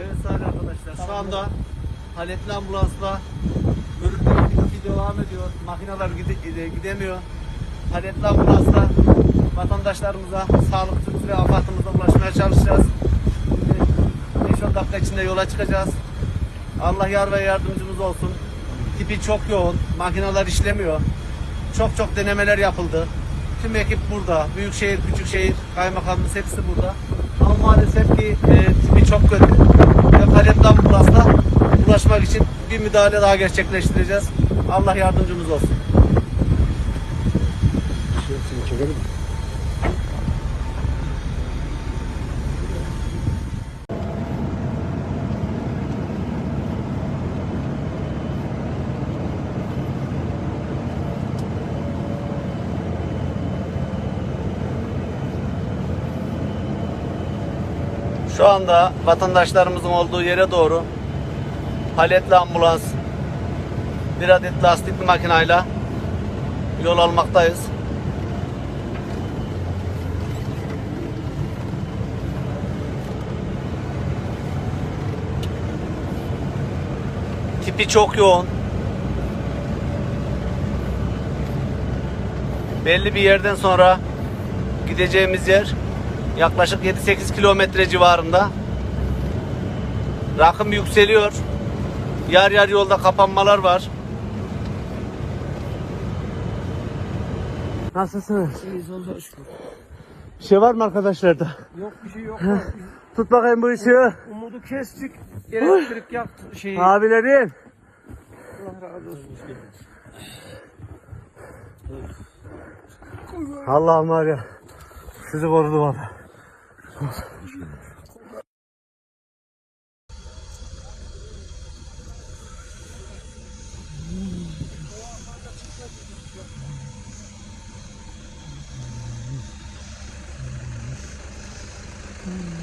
Evet sayın arkadaşlar şu anda paletli ambulansla görüntü aktivite devam ediyor. Makineler e, gidemiyor. Paletli ambulansla vatandaşlarımıza, sağlıkçımız ve afatımıza ulaşmaya çalışacağız. Şimdi 5-10 dakika içinde yola çıkacağız. Allah yar ve yardımcımız olsun. Tipi çok yoğun, makineler işlemiyor. Çok çok denemeler yapıldı. Tüm ekip burada. Büyükşehir, küçükşehir, kaymakamımız hepsi burada. Ama maalesef ki e, tipi çok kötü. Ulaşmak için bir müdahale daha gerçekleştireceğiz. Allah yardımcımız olsun. Şu anda vatandaşlarımızın olduğu yere doğru paletli ambulans, bir adet lastikli makinayla yol almaktayız. Tipi çok yoğun. Belli bir yerden sonra gideceğimiz yer yaklaşık 7-8 kilometre civarında. Rakım yükseliyor. Yer yer yolda kapanmalar var. Nasılsınız? İyiyiz şükür. Bir şey var mı arkadaşlarda? Yok bir şey yok. Tut bakayım bu ışığı. Umudu kestik. Elektrik yaktı şeyi. Abilerim. Allah razı olsun. Allah'ım var ya. Sizi korudu Mm.